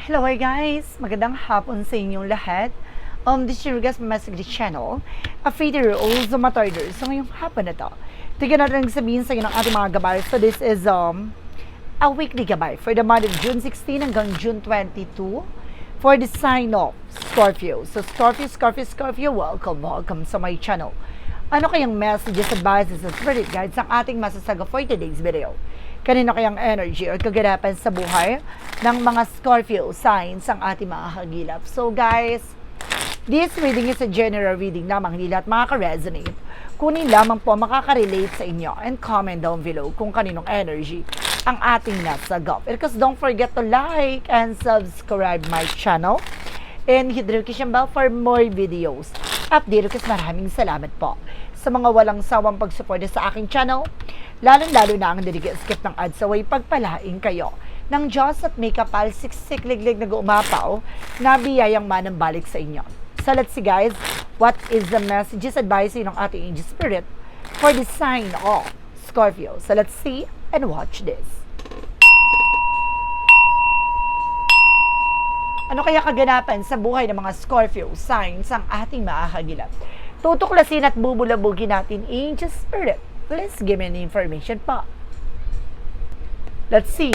Hello hi guys! Magandang hapon sa inyong lahat. Um, this is your guest message channel, a feeder also matarder. So ngayong hapon na to, tignan natin sabihin sa inyo ng ating mga gabay. So this is um, a weekly gabay for the month of June 16 hanggang June 22 for the sign of Scorpio. So Scorpio, Scorpio, Scorpio, welcome, welcome sa my channel. Ano kayang messages, advices, and spirit guides ang ating masasaga for today's video? Kanino kayang energy or kaganapan sa buhay ng mga Scorpio signs ang ating mga hagilap? So guys, this reading is a general reading lamang, hindi lahat makaka-resonate. Kunin lamang po makaka-relate sa inyo and comment down below kung kaninong energy ang ating nasa gulf. Because don't forget to like and subscribe my channel and hit the notification bell for more videos. Update kasi maraming salamat po sa mga walang sawang pagsuporta sa aking channel, lalong-lalo na ang skip ng ads away pagpalain kayo ng Diyos at may kapal siksik liglig na umapaw na biyayang manang balik sa inyo. So let's see guys, what is the messages advising ng ating angel spirit for the sign of Scorpio. So let's see and watch this. Ano kaya kaganapan sa buhay ng mga Scorpio signs ang ating maahagilap? Tutuklasin at bubulabugin natin Angel Spirit. Please give an information pa. Let's see.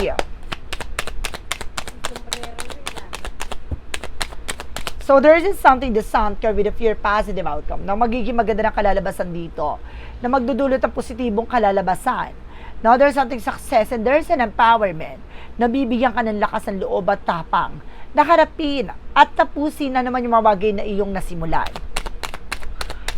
So there is something the sun curve with a pure positive outcome na magiging maganda na kalalabasan dito na magdudulot ng positibong kalalabasan. Now there's something success and there's an empowerment na bibigyan ka ng lakas ng loob at tapang na harapin at tapusin na naman yung mga bagay na iyong nasimulan.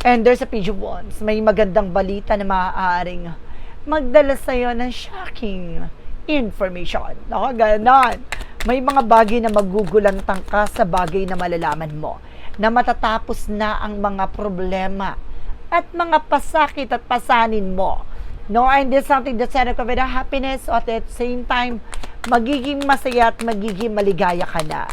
And there's a page of wands. May magandang balita na maaaring magdala sa iyo ng shocking information. No, ganon. May mga bagay na magugulantang ka sa bagay na malalaman mo na matatapos na ang mga problema at mga pasakit at pasanin mo. No, and there's something that's with a happiness at the same time, magiging masaya at magiging maligaya ka na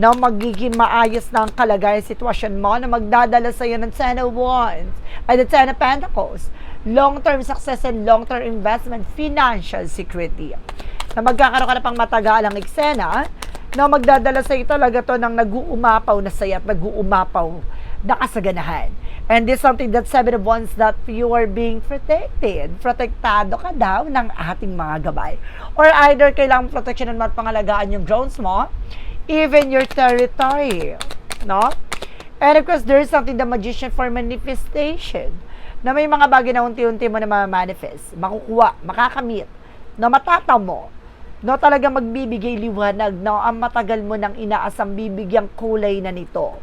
na magiging maayos na ang kalagayan sitwasyon mo na magdadala sa iyo ng Ten of Wands ay the Ten of Pentacles long-term success and long-term investment financial security na magkakaroon ka na pang matagalang eksena na magdadala sa iyo talaga to ng nag-uumapaw na saya at nag-uumapaw na kasaganahan. And this is something that seven of wands that you are being protected. Protektado ka daw ng ating mga gabay. Or either kailangan protection at pangalagaan yung drones mo, even your territory. No? And of course, there is something the magician for manifestation. Na may mga bagay na unti-unti mo na ma-manifest, makukuha, makakamit, na matatamo, no talaga magbibigay liwanag na ang matagal mo nang inaasam bibigyang kulay na nito.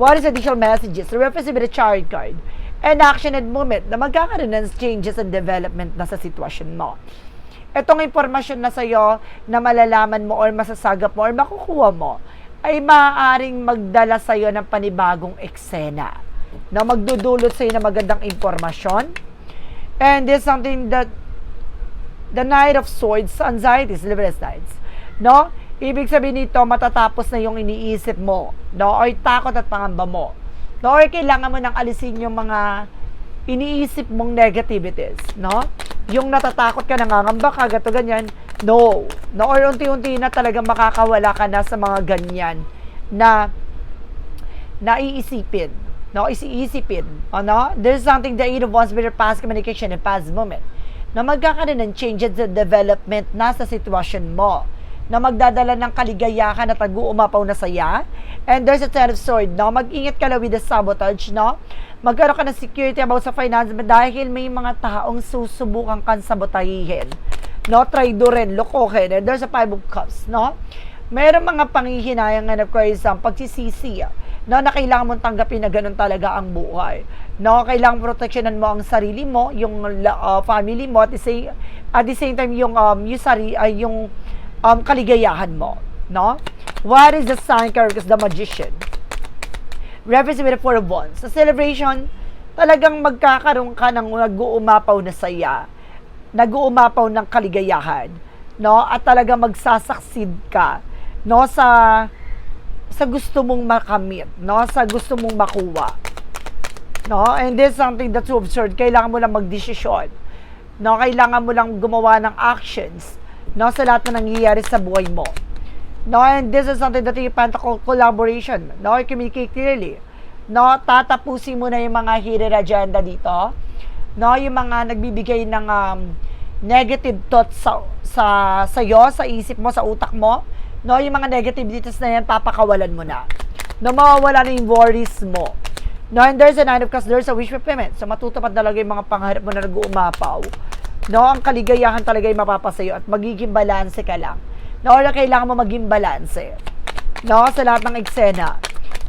What is additional messages? Represent with a chart card. And action and movement na magkakaroon ng changes and development na sa sitwasyon mo. Itong impormasyon na sa'yo na malalaman mo or masasagap mo or makukuha mo ay maaaring magdala sa'yo ng panibagong eksena na magdudulot sa'yo ng magandang impormasyon. And this is something that the Knight of Swords, anxieties, liberal sides. No? Ibig sabihin nito, matatapos na yung iniisip mo. No? Or takot at pangamba mo. No? Or kailangan mo nang alisin yung mga iniisip mong negativities. No? Yung natatakot ka, nangangamba ka, gato ganyan. No. No? Or unti-unti na talaga makakawala ka na sa mga ganyan na naiisipin. No? Isiisipin. Ano? There's something of wands with your past communication and past moment na magkakaroon ng changes and development na sa sitwasyon mo na magdadala ng kaligayahan at nag-uumapaw na saya. And there's a ten of sword, no? Mag-ingat ka lang with the sabotage, no? Magkaroon ka ng security about sa finance dahil may mga taong susubukan kang sabotahihin. No? Traidorin, lokohin. And there's a five of cups, no? Meron mga panghihinayang and of course, um, pagsisisi, no, na kailangan mong tanggapin na ganun talaga ang buhay. No, kailangan proteksyonan mo ang sarili mo, yung uh, family mo at the same, at the same time yung um, yung sari ay yung um, kaligayahan mo, no? What is the sign characters the magician? Represent with the four of wands. Sa celebration, talagang magkakaroon ka ng nag-uumapaw na saya, nag-uumapaw ng kaligayahan, no? At talagang magsasaksid ka, no, sa sa gusto mong makamit, no? Sa gusto mong makuha. No? And this is something that's absurd. Kailangan mo lang magdesisyon. No? Kailangan mo lang gumawa ng actions no? sa lahat na nangyayari sa buhay mo. No, and this is something that you pentacle collaboration. No, you communicate clearly. No, tatapusin mo na yung mga hidden agenda dito. No, yung mga nagbibigay ng um, negative thoughts sa sa sa iyo, sa isip mo, sa utak mo. No, yung mga negativities na yan, papakawalan mo na. No, mawawala na yung worries mo. No, and there's a nine of cups, there's a wish fulfillment. So, matutupad talaga yung mga pangarap mo na nag-uumapaw. No, ang kaligayahan talaga yung mapapasayo at magiging balanse ka lang. No, or kailangan mo maging balanse. No, sa lahat ng eksena.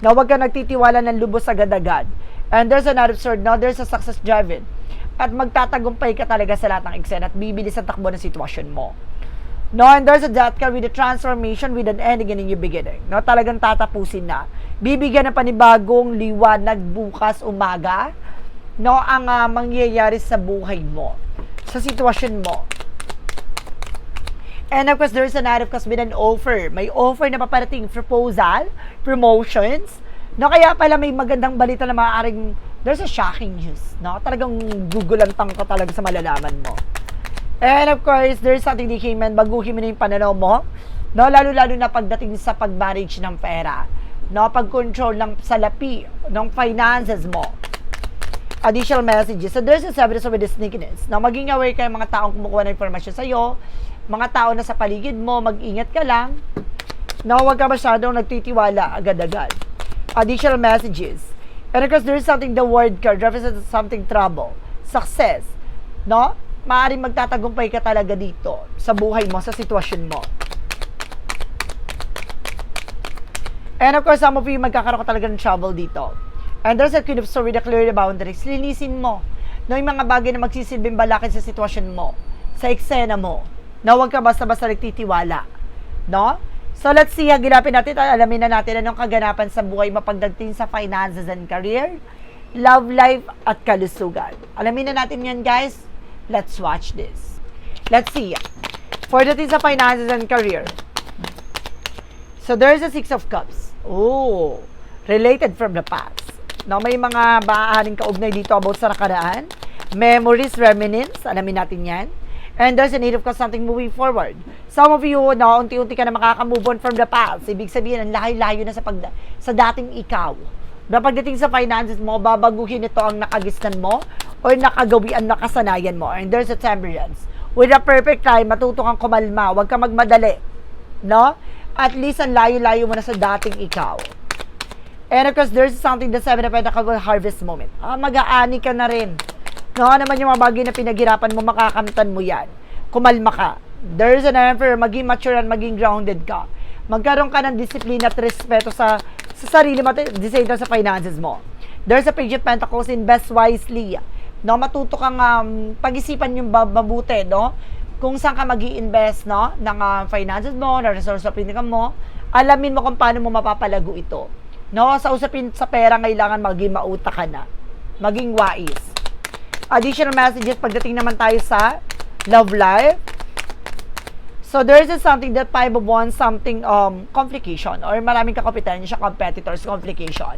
No, huwag ka nagtitiwala ng lubos agad-agad. And there's another sword, no, there's a success driven. At magtatagumpay ka talaga sa lahat ng eksena at bibilis ang takbo ng sitwasyon mo. No, and there's a card with a transformation with an ending and a new beginning. No, talagang tatapusin na. Bibigyan ng panibagong liwanag bukas umaga. No, ang ah, mangyayari sa buhay mo. Sa sitwasyon mo. And of course, there's a night of course with an offer. May offer na paparating proposal, promotions. No, kaya pala may magandang balita na maaaring there's a shocking news. No, talagang gugulantang ka talaga sa malalaman mo. And of course, there's something that came and baguhin mo na yung pananaw mo. No, lalo-lalo na pagdating sa pag-manage ng pera. No, pag-control ng salapi, ng finances mo. Additional messages. So, there's a evidence of the sneakiness. No, maging aware kayo mga taong kumukuha ng informasyon sa'yo. Mga tao na sa paligid mo, mag-ingat ka lang. No, huwag ka masyadong nagtitiwala agad-agad. Additional messages. And of course, there's something, the word card represents something trouble, success. No? Maaaring magtatagumpay ka talaga dito sa buhay mo, sa sitwasyon mo. And of course, some of you magkakaroon ka talaga ng trouble dito. And there's a queen of story na clear the boundaries. Linisin mo. No, yung mga bagay na magsisilbing balakin sa sitwasyon mo, sa eksena mo, na huwag ka basta-basta nagtitiwala. No? So let's see, hagilapin natin at alamin na natin anong kaganapan sa buhay mapagdating sa finances and career, love life at kalusugan. Alamin na natin yan guys. Let's watch this. Let's see. For the sa finances and career. So there's a Six of Cups. Oh, related from the past. No, may mga baaaring kaugnay dito about sa nakaraan. Memories, reminiscence, alamin natin yan. And there's a need of something moving forward. Some of you, no, unti-unti ka na makaka-move on from the past. Ibig sabihin, ang layo-layo na sa, pag, sa dating ikaw. Na pagdating sa finances mo, babaguhin ito ang nakagisnan mo or nakagawian, nakasanayan mo. And there's a temperance. With a perfect time, matuto kang kumalma. Huwag ka magmadali. No? At least ang layo-layo mo na sa dating ikaw. And of course, there's something the seven of Pentacles harvest moment. Ah, mag-aani ka na rin. No, ano naman yung mga bagay na pinaghirapan mo, makakamtan mo yan. Kumalma ka. There's an emperor, maging mature and maging grounded ka. Magkaroon ka ng disiplina at respeto sa, sa sarili mo, at sa finances mo. There's a page of pentacles, invest wisely. No, matuto kang um, pag-isipan yung mabuti, no? Kung saan ka mag invest no, ng uh, finances mo, na resource of income mo, alamin mo kung paano mo mapapalago ito. No, sa usapin sa pera, kailangan maging mauta ka na. Maging wise additional messages pagdating naman tayo sa love life. So there is something that five of wands, something um complication or maraming kakompetensya, competitors, complication.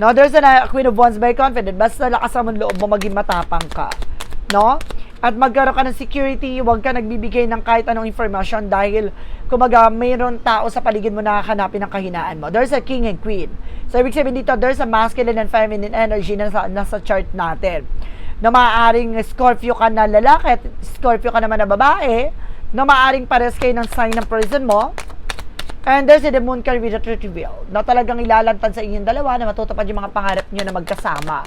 No, there's a uh, queen of wands very confident. Basta lakas ang loob mo maging matapang ka. No? At magkaroon ka ng security, huwag ka nagbibigay ng kahit anong information dahil kumaga mayroon tao sa paligid mo na hanapin ang kahinaan mo. There's a king and queen. So, ibig sabihin dito, there's a masculine and feminine energy na nasa, nasa chart natin. Na maaaring Scorpio ka na lalaki at Scorpio ka naman na babae, na maaaring pares kayo ng sign ng person mo, And there's a the moon card with a truth reveal na talagang ilalantad sa inyong dalawa na matutupad yung mga pangarap nyo na magkasama.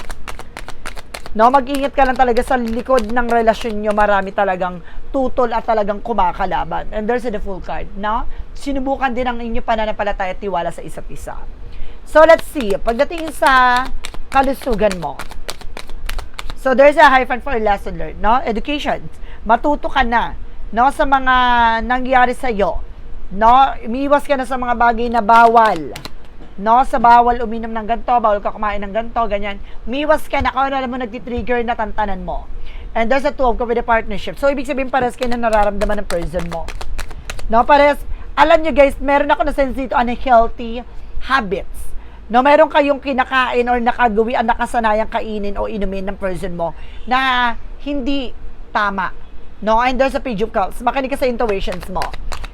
No, mag-ingat ka lang talaga sa likod ng relasyon nyo. Marami talagang tutol at talagang kumakalaban. And there's the full card na sinubukan din ang inyong pananampalataya at tiwala sa isa't isa. So, let's see. Pagdating sa kalusugan mo, So, there's a hyphen for lesson learned, no? Education. Matuto ka na, no? Sa mga nangyari sa'yo, no? Umiwas ka na sa mga bagay na bawal. No? Sa bawal uminom ng ganto, bawal ka kumain ng ganto, ganyan. Umiwas ka na kung ano alam mo nagtitrigger na tantanan mo. And there's a two of a partnership. So, ibig sabihin pares kayo na nararamdaman ng person mo. No? Pares, alam nyo guys, meron ako na sense dito unhealthy habits. No, meron kayong kinakain or nakagawi ang nakasanayang kainin o inumin ng person mo na hindi tama. No, and there's a page of cups. Makinig ka sa intuitions mo.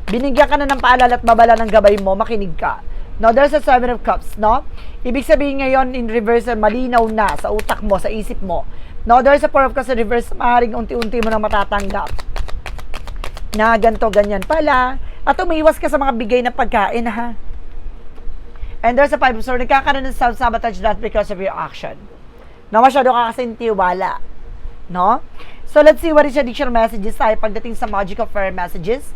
Binigyan ka na ng paalala at babala ng gabay mo, makinig ka. No, there's a seven of cups, no? Ibig sabihin ngayon, in reverse, malinaw na sa utak mo, sa isip mo. No, there's a four of cups in reverse, maaaring unti-unti mo na matatanggap. Na ganto, ganyan pala. At umiwas ka sa mga bigay na pagkain, ha? And there's a five of swords, nagkakaroon ng self-sabotage not because of your action. No, masyado ka kasing tiwala. No? So, let's see what is your additional messages tayo pagdating sa magical fairy messages.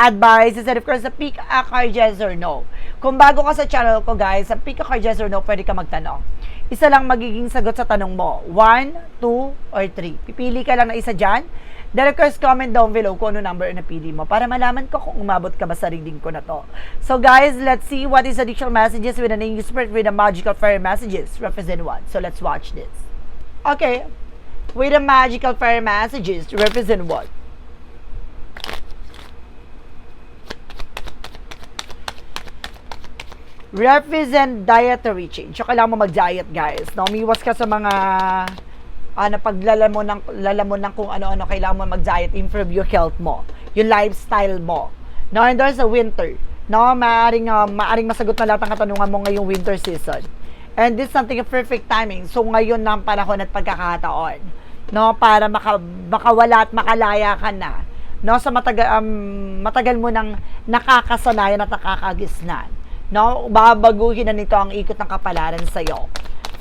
Advice is that of course, sa pick a card yes or no. Kung bago ka sa channel ko guys, sa pick a card yes or no, pwede ka magtanong. Isa lang magiging sagot sa tanong mo. One, two, or three. Pipili ka lang na isa dyan. Then of course, comment down below kung ano number na napili mo para malaman ko kung umabot ka ba sa reading ko na to. So guys, let's see what is additional messages with an English spirit with a magical fairy messages. Represent one. So let's watch this. Okay. With the magical fairy messages represent what? Represent dietary change. So, kailangan mo mag-diet, guys. No, umiwas ka sa mga ano, paglalamon ng, lalamon ng kung ano-ano, kailangan mo mag-diet, improve your health mo, yung lifestyle mo. No, and there's a winter. No, maaring, uh, maaring masagot na lahat ng katanungan mo ngayong winter season. And this is something of perfect timing. So, ngayon na ang panahon at pagkakataon. No, para maka, makawala at makalaya ka na. No, sa matagal, um, matagal mo nang nakakasanayan at nakakagisnan. No, babaguhin na nito ang ikot ng kapalaran sa iyo.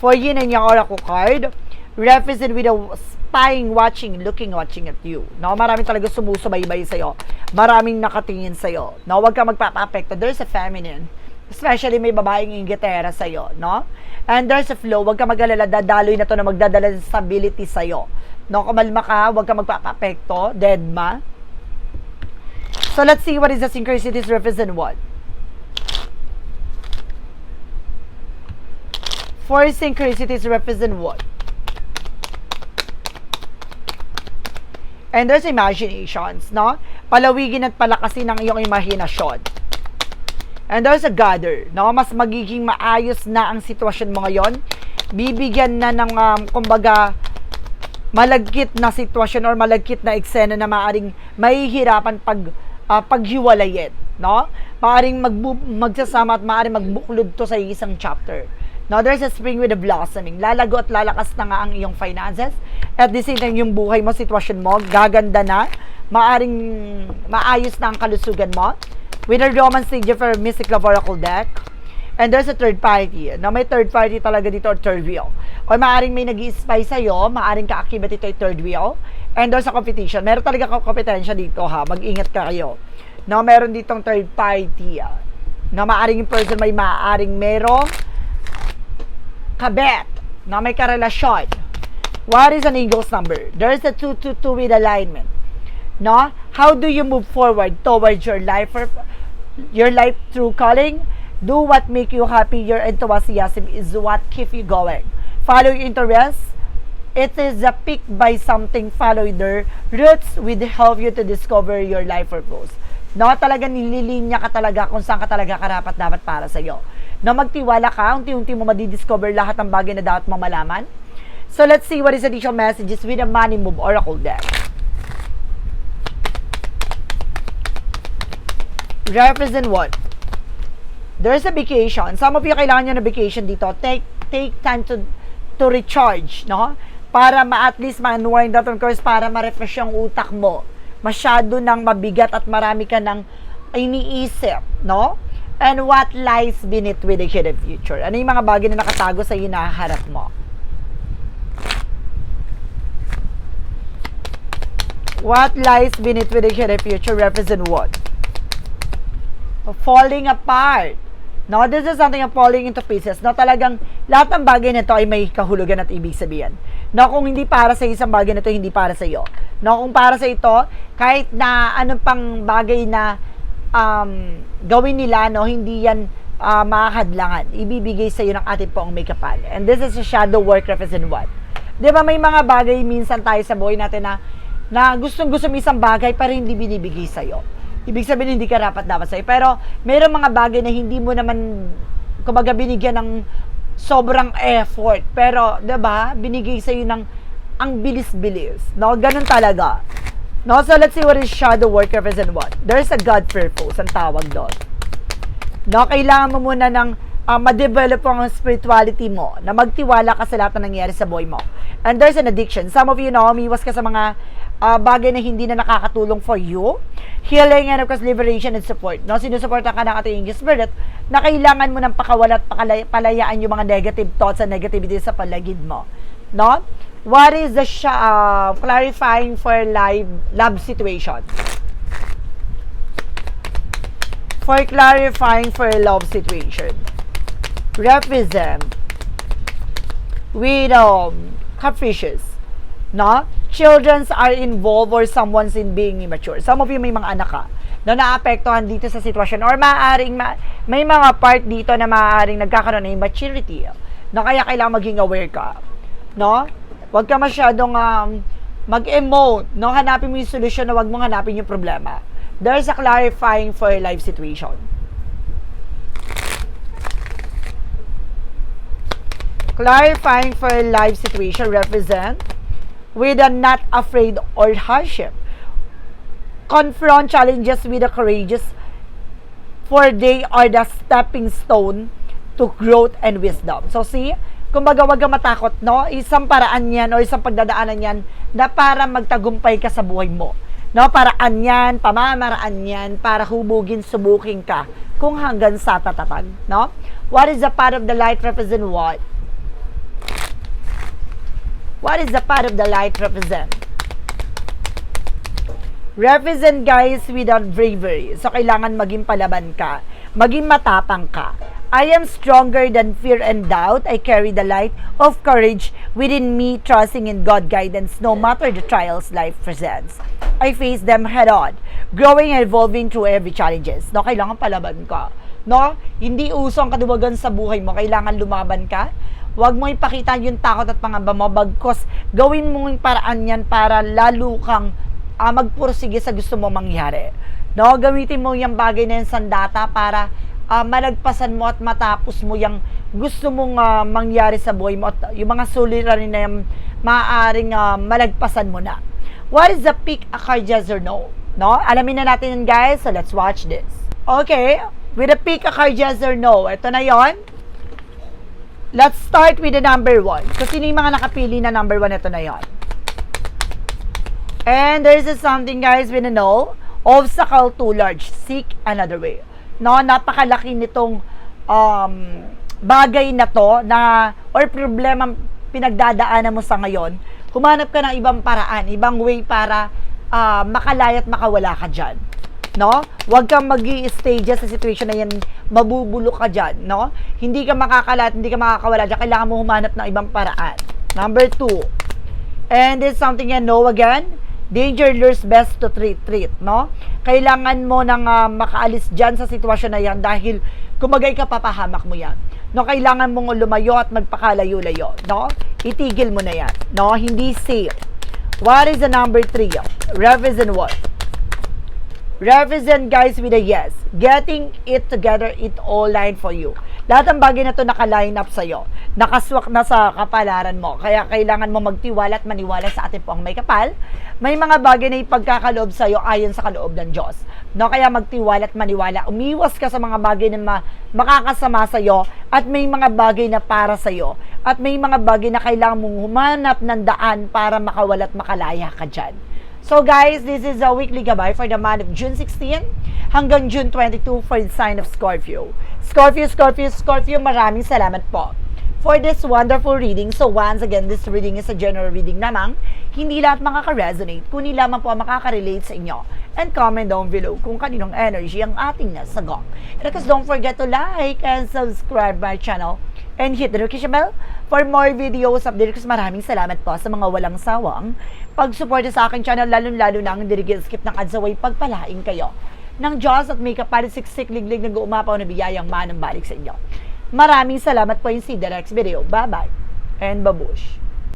For yin and yang oracle card, represent with a spying, watching, looking, watching at you. No, maraming talaga sumusubaybay sa iyo. Maraming nakatingin sa iyo. No, wag ka magpapapekto. There's a feminine. Especially may babaeng ingitera sa iyo, no? And there's a flow. Wag ka mag-alala, dadaloy na to na magdadala ng stability sa iyo. No, kumalma ka, wag ka magpapapekto, deadma. So let's see what is the synchronicities represent what. Four synchronicities represent what? And there's imaginations, no? Palawigin at palakasin ang iyong imahinasyon. And there's a gather, no? Mas magiging maayos na ang sitwasyon mo ngayon. Bibigyan na ng, um, kumbaga, malagkit na sitwasyon or malagkit na eksena na maaring mahihirapan pag uh, paghiwalayin, no? Maaring magbu- magsasama at maaring magbuklod to sa isang chapter. Now, there's a spring with a blossoming. Lalago at lalakas na nga ang iyong finances. At the same time, yung buhay mo, sitwasyon mo, gaganda na. Maaring maayos na ang kalusugan mo. With a romance stage for Mystic Love Oracle deck. And there's a third party. Na may third party talaga dito or third wheel. O maaring may nag spy sa'yo, maaring kaakibat ito ay third wheel. And there's a competition. Meron talaga kompetensya dito ha. Mag-ingat ka kayo. No, meron ditong third party. Na maaring yung person may maaring merong kabet na may karelasyon. What is an eagle's number? There's a 222 with alignment. No? How do you move forward towards your life or your life through calling? Do what make you happy. Your enthusiasm is what keep you going. Follow your interests. It is a pick by something. Follow their roots will help you to discover your life purpose. No, talaga nililinya ka talaga kung saan ka talaga karapat dapat para sa iyo. No, magtiwala ka, unti-unti mo madidiscover lahat ng bagay na dapat mo malaman. So, let's see what is additional messages with a money move oracle deck. Represent what? There's a vacation. Some of you kailangan nyo na vacation dito. Take take time to to recharge, no? Para ma at least ma-unwind that of course para ma-refresh yung utak mo. Masyado nang mabigat at marami ka nang iniisip, no? And what lies beneath with the hidden future? Ano yung mga bagay na nakatago sa hinaharap mo? What lies beneath with the hidden future represent what? falling apart. No, this is something of falling into pieces. No, talagang lahat ng bagay nito ay may kahulugan at ibig sabihin. No, kung hindi para sa isang bagay nito, hindi para sa iyo. No, kung para sa ito, kahit na ano pang bagay na um, gawin nila, no, hindi yan uh, makakadlangan. Ibibigay sa iyo ng ating poong may kapal. And this is a shadow work represent what? Di ba may mga bagay minsan tayo sa buhay natin na na gustong gusto isang bagay pero hindi binibigay sa iyo. Ibig sabihin hindi ka rapat dapat sa'yo. Pero mayroong mga bagay na hindi mo naman kumbaga binigyan ng sobrang effort. Pero, 'di ba? Binigay sa ng ang bilis-bilis. No, ganun talaga. No, so let's see what is shadow work represent what. There's a God purpose, ang tawag doon. No, kailangan mo muna ng uh, ma-develop ang spirituality mo, na magtiwala ka sa lahat na nangyayari sa buhay mo. And there's an addiction. Some of you know, umiwas ka sa mga uh, bagay na hindi na nakakatulong for you. Healing and of course, liberation and support. No, sinusuporta ka ng ating English Spirit na kailangan mo ng pakawala at pakalay- palayaan yung mga negative thoughts and negativity sa paligid mo. No? What is the uh, clarifying for live love situation? For clarifying for a love situation. Represent with um, capricious. No? Children's are involved or someone's in being immature. Some of you may mga anak ka na naapektuhan dito sa sitwasyon or maaaring ma- may mga part dito na maaaring nagkakaroon ng immaturity na kaya kailangan maging aware ka. No? Huwag ka masyadong um, mag-emote. No? Hanapin mo yung solusyon na huwag mong hanapin yung problema. There's a clarifying for a life situation. Clarifying for a life situation represent with a not afraid or hardship. Confront challenges with a courageous for they are the stepping stone to growth and wisdom. So see, kumbaga wag kang matakot, no? Isang paraan yan o isang pagdadaanan yan na para magtagumpay ka sa buhay mo. No, paraan yan, pamamaraan yan para hubugin, subukin ka kung hanggang sa tatatag, no? What is the part of the light represent what? What is the part of the light represent? Represent guys without bravery. So, kailangan maging palaban ka. Maging matapang ka. I am stronger than fear and doubt. I carry the light of courage within me, trusting in God guidance no matter the trials life presents. I face them head on, growing and evolving through every challenges. No, kailangan palaban ka. No? Hindi uso ang kaduwagan sa buhay mo. Kailangan lumaban ka. Huwag mo ipakita yung takot at pangamba mo bagkos gawin mo yung paraan yan para lalo kang uh, magpursige sa gusto mo mangyari. No, gamitin mo yung bagay na yung sandata para uh, malagpasan mo at matapos mo yung gusto mong uh, mangyari sa buhay mo at yung mga suliranin na yung maaaring uh, malagpasan mo na. What is the peak a card yes or no? No? Alamin na natin yun guys, so let's watch this. Okay, with the peak a card yes or no, ito na yon. Let's start with the number one. So, sino yung mga nakapili na number one? Ito na yon. And there's a something guys we know. Obstacle too large. Seek another way. No, napakalaki nitong um, bagay na to na or problema pinagdadaanan mo sa ngayon. Humanap ka ng ibang paraan, ibang way para uh, makalaya makawala ka dyan. No? Huwag kang mag stay sa situation na yan, mabubulok ka dyan. No? Hindi ka makakalat, hindi ka makakawala dyan. Kailangan mo humanap ng ibang paraan. Number two. And it's something you know again, danger lures best to treat, treat, no? Kailangan mo nang uh, makaalis dyan sa sitwasyon na yan dahil kumagay ka papahamak mo yan. No, kailangan mong lumayo at magpakalayo-layo, no? Itigil mo na yan, no? Hindi safe. What is the number three? Represent what? Represent guys with a yes. Getting it together, it all line for you. Lahat ng bagay na to naka-line up sa'yo. Nakaswak na sa kapalaran mo. Kaya kailangan mo magtiwala at maniwala sa ating pong may kapal. May mga bagay na ipagkakaloob sa'yo ayon sa kaloob ng Diyos. No, kaya magtiwala at maniwala. Umiwas ka sa mga bagay na ma- makakasama sa'yo at may mga bagay na para sa'yo. At may mga bagay na kailangan mong humanap ng daan para makawala at makalaya ka dyan. So guys, this is a weekly gabay for the month of June 16 hanggang June 22 for the sign of Scorpio. Scorpio, Scorpio, Scorpio, maraming salamat po for this wonderful reading. So once again, this reading is a general reading namang. Hindi lahat makaka-resonate, kundi lamang po makaka-relate sa inyo. And comment down below kung kaninong energy ang ating nasagok. And of course, don't forget to like and subscribe my channel and hit the notification bell for more videos update. Kasi maraming salamat po sa mga walang sawang pag-suporta sa aking channel, lalo-lalo na ang dirigil skip ng ads away, pagpalain kayo ng Diyos at may kapalit siksik liglig na guumapaw na biyayang manang balik sa inyo. Maraming salamat po yung si next video. Bye-bye and babush.